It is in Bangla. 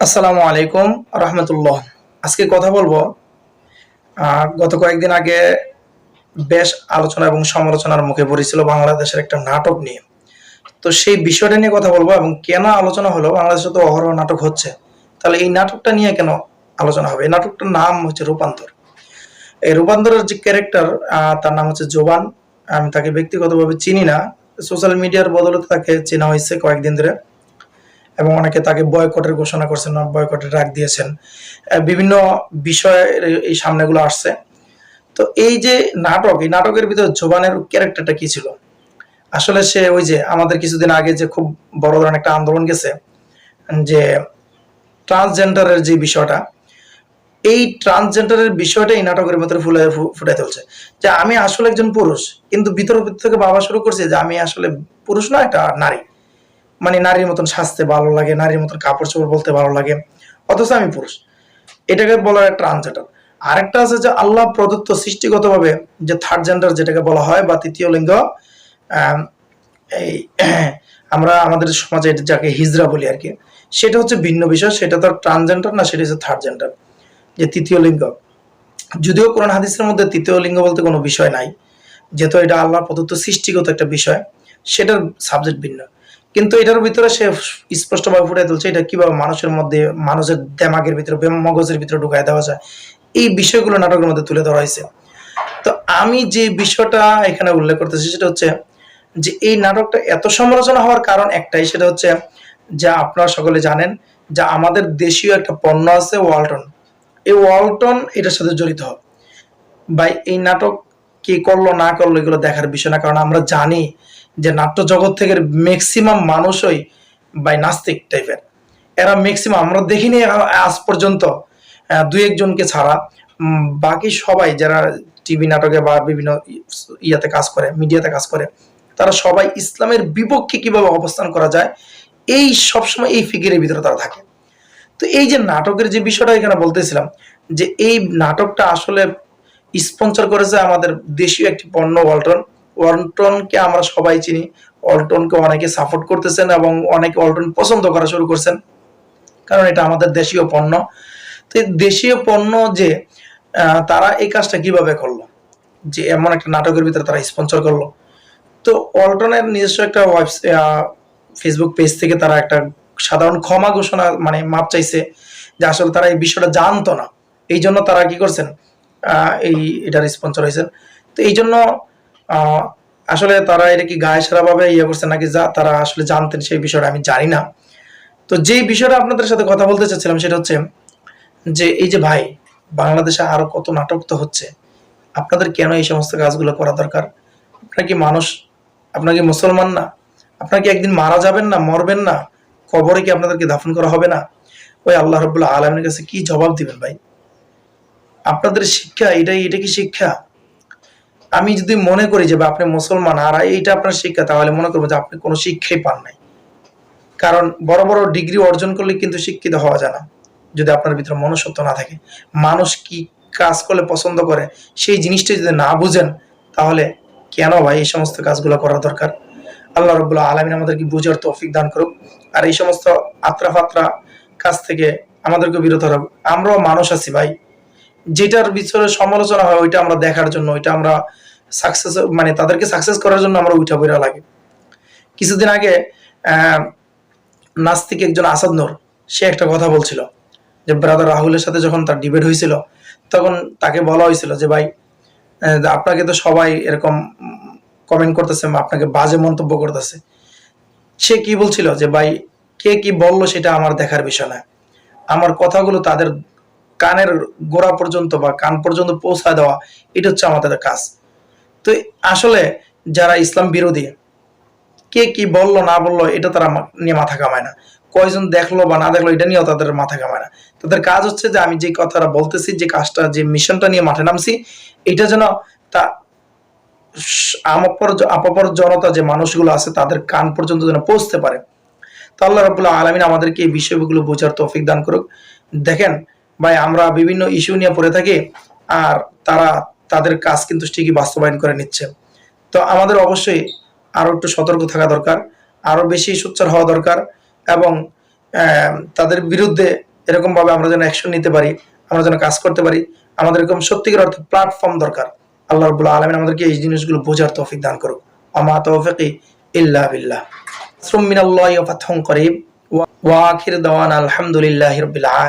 আসসালামু আলাইকুম রহমতুল্লাহ। আজকে কথা বলব গত কয়েকদিন আগে বেশ আলোচনা এবং সমালোচনার মুখে পড়েছিল বাংলাদেশের একটা নাটক নিয়ে। তো সেই বিষয়টা নিয়ে কথা বলব এবং কেন আলোচনা হলো, বাংলাদেশে তো অহরহ নাটক হচ্ছে। তাহলে এই নাটকটা নিয়ে কেন আলোচনা হবে? এই নাটকটার নাম হচ্ছে রূপান্তর। এই রূপান্তরের যে ক্যারেক্টার তার নাম হচ্ছে জোবান। আমি তাকে ব্যক্তিগতভাবে চিনি না। সোশ্যাল মিডিয়ার বদলতে তাকে চেনা হয়েছে কয়েকদিন ধরে। এবং অনেকে তাকে বয়কটের ঘোষণা করছেন বয়কটের ডাক দিয়েছেন। বিভিন্ন বিষয় এই সামনেগুলো আসছে। তো এই যে নাটক, এই নাটকের ভিতরে জোবানের ক্যারেক্টারটা কি ছিল? আসলে সে ওই যে আমাদের কিছুদিন আগে যে খুব বড় ধরনের একটা আন্দোলন গেছে, যে ট্রান্সজেন্ডারের যে বিষয়টা, এই ট্রান্সজেন্ডারের বিষয়টা এই নাটকের ভেতরে ফুলে ফুটে তুলছে। যে আমি আসলে একজন পুরুষ, কিন্তু ভিতর থেকে বাবা শুরু করছে যে আমি আসলে পুরুষ না, একটা নারী। মানে নারীর মতন সাজতে ভালো লাগে, নারীর মতন কাপড় চোপড় বলতে ভালো লাগে, অথচ আমি পুরুষ। এটাকে বলা হয় ট্রান্সজেন্ডার আরেকটা আছে যে আল্লাহ প্রদত্ত সৃষ্টিগতভাবে যে থার্ড জেন্ডার যেটাকে বলা হয় বা তৃতীয় লিঙ্গ এই আমরা আমাদের সমাজে যাকে হিজরা বলি আর কি, সেটা হচ্ছে ভিন্ন বিষয়, সেটা তো ট্রান্সজেন্ডার না, সেটা হচ্ছে থার্ড জেন্ডার যে তৃতীয় লিঙ্গ। যদিও কোরআন হাদিসের মধ্যে তৃতীয় লিঙ্গ বলতে কোনো বিষয় নাই, যেহেতু এটা আল্লাহ প্রদত্ত সৃষ্টিগত একটা বিষয়, সেটার সাবজেক্ট ভিন্ন। কিন্তু এটার ভিতরে সে স্পষ্টভাবে ফুটে তুলছে, এটা কীভাবে মানুষের মধ্যে, মানুষের দেমাগের ভিতরে মগজের ভিতরে ঢুকায় দেওয়া যায়? এই বিষয়গুলো নাটকের মধ্যে তুলে ধরা হয়েছে। তো আমি যে বিষয়টা এখানে উল্লেখ করতেছি, সেটা হচ্ছে যে এই নাটকটা এত সমালোচনা হওয়ার কারণ একটাই, সেটা হচ্ছে যা আপনারা সকলে জানেন যে আমাদের দেশীয় একটা পণ্য আছে ওয়ালটন। এই ওয়ালটন এটার সাথে জড়িত। হবে ভাই, এই নাটক কে করল, না করল, এগুলো দেখার বিষয় না। কারণ আমরা জানি যে নাট্য জগৎ থেকে ম্যাক্সিমাম মানুষই বাই নাস্তিক টাইপের এরা। ম্যাক্সিমাম আমরা দেখিনি আজ পর্যন্ত দুই একজনকে ছাড়া। বাকি সবাই যারা টিভি নাটকে বা বিভিন্ন ইয়াতে কাজ করে, মিডিয়াতে কাজ করে, তারা সবাই ইসলামের বিপক্ষে কীভাবে অবস্থান করা যায়, এই সবসময় এই ফিকিরের ভিতরে তারা থাকে। তো এই যে নাটকের যে বিষয়টা এখানে বলতেছিলাম, যে এই নাটকটা আসলে স্পন্সর করেছে আমাদের দেশীয় একটি পণ্য ওয়ালটন ওয়ালটনকে আমরা সবাই চিনি। ওয়ালটনকে অনেকে সাপোর্ট করতেছেন এবং অনেকে ওয়ালটন পছন্দ করা শুরু করছেন। কারণ এটা আমাদের দেশীয় পণ্য। তো দেশীয় পণ্য যে তারা এই কাজটা কীভাবে করল? যে এমন একটা নাটকের ভিতরে তারা স্পন্সর করল। তো ওয়ালটনের নিজস্ব একটা ফেসবুক পেজ থেকে তারা একটা সাধারণ ক্ষমা ঘোষণা মানে মাপ চাইছে যে আসলে তারা এই বিষয়টা জানতো না। এই জন্য তারা কি করছেন? এই এটার স্পন্সর হয়েছেন। তো এই জন্য আসলে তারা এটা কি গায়ে সারাভাবে ইয়ে করছেন নাকি যা তারা আসলে জানতেন সেই বিষয়টা আমি জানি না। তো যে বিষয়টা আপনাদের সাথে কথা বলতে চাচ্ছিলাম সেটা হচ্ছে যে এই যে ভাই, বাংলাদেশে আরও কত নাটক তো হচ্ছে, আপনাদের কেন এই সমস্ত কাজগুলো করা দরকার? আপনার কি মানুষ? আপনার কি মুসলমান না? আপনার কি একদিন মারা যাবেন না, মরবেন না? কবরে কি আপনাদেরকে দাফন করা হবে না? ওই আল্লাহ রবুল্লাহ আলমের কাছে কি জবাব দিবেন ভাই? আপনাদের শিক্ষা, এটাই, এটা কি শিক্ষা? আমি যদি মনে করি যে আপনি মুসলমান, আর এইটা আপনার শিক্ষা, তাহলে মনে করব যে আপনি কোনো শিক্ষাই পান নাই। কারণ বড় বড় ডিগ্রি অর্জন করলে কিন্তু শিক্ষিত হওয়া যায় না, যদি আপনার ভিতরে মনুষ্যত্ব না থাকে। মানুষ কি কাজ করলে পছন্দ করে, সেই জিনিসটা যদি না বুঝেন, তাহলে কেন ভাই এই সমস্ত কাজগুলো করা দরকার? আল্লাহ রবুল্লাহ আলমিন আমাদেরকে বুঝার তৌফিক দান করুক। আর এই সমস্ত আত্রা ফাত্রা কাজ থেকে আমাদেরকে বিরত রাখুক। আমরাও মানুষ আছি ভাই। যেটার ভিতরে সমালোচনা হয়, ওইটা আমরা দেখার জন্য, ওইটা আমরা সাকসেস মানে তাদেরকে সাকসেস করার জন্য আমরা উঠা বইরা লাগে। কিছুদিন আগে নাস্তিক একজন আসাদ নূর, সে একটা কথা বলছিল, যে ব্রাদার রাহুলের সাথে যখন তার ডিবেট হয়েছিল, তখন তাকে বলা হয়েছিল যে, ভাই আপনাকে তো সবাই এরকম কমেন্ট করতেছে, আপনাকে বাজে মন্তব্য করতেছে। সে কি বলছিল? যে, ভাই, কে কি বলল সেটা আমার দেখার বিষয় না আমার কথাগুলো তাদের কানের গোড়া পর্যন্ত বা কান পর্যন্ত পৌঁছায় দেওয়া, এটা হচ্ছে আমাদের কাজ। তো আসলে যারা ইসলাম বিরোধী, কে কি বলল, না বলল, এটা তারা নিয়ে মাথা কামায় না। কয়জন দেখল বা না দেখল, এটা নিয়েও তাদের মাথা কামায় না। তাদের কাজ হচ্ছে যে আমি যে কথাটা বলতেছি, যে কাজটা, যে মিশনটা নিয়ে মাঠে নামছি, এটা যেন তা আমাপর আপাপর জনতা যে মানুষগুলো আছে, তাদের কান পর্যন্ত যেন পৌঁছতে পারে। তো আল্লাহ রাবুল্লাহ আলমিন আমাদেরকে এই বিষয়গুলো বোঝার তৌফিক দান করুক। দেখেন ভাই, আমরা বিভিন্ন ইস্যু নিয়ে পড়ে থাকি আর তারা তাদের কাজ কিন্তু ঠিকই বাস্তবায়ন করে নিচ্ছে। তো আমাদের অবশ্যই আরও একটু সতর্ক থাকা দরকার, আরও বেশি সোচ্চার হওয়া দরকার এবং তাদের বিরুদ্ধে এরকম ভাবে আমরা যেন অ্যাকশন নিতে পারি, আমরা যেন কাজ করতে পারি, আমাদের এরকম সত্যিকার অর্থে প্ল্যাটফর্ম দরকার। আল্লাহ রবুল্লা আলমিন আমাদেরকে এই জিনিসগুলো বোঝার তৌফিক দান করুক। আমা তৌফিকি ইল্লা বিল্লাহ। সুমিনাল্লাহি ওয়া ফাতহুন করিব। ওয়া আখির দাওয়ানা আলহামদুলিল্লাহি রাব্বিল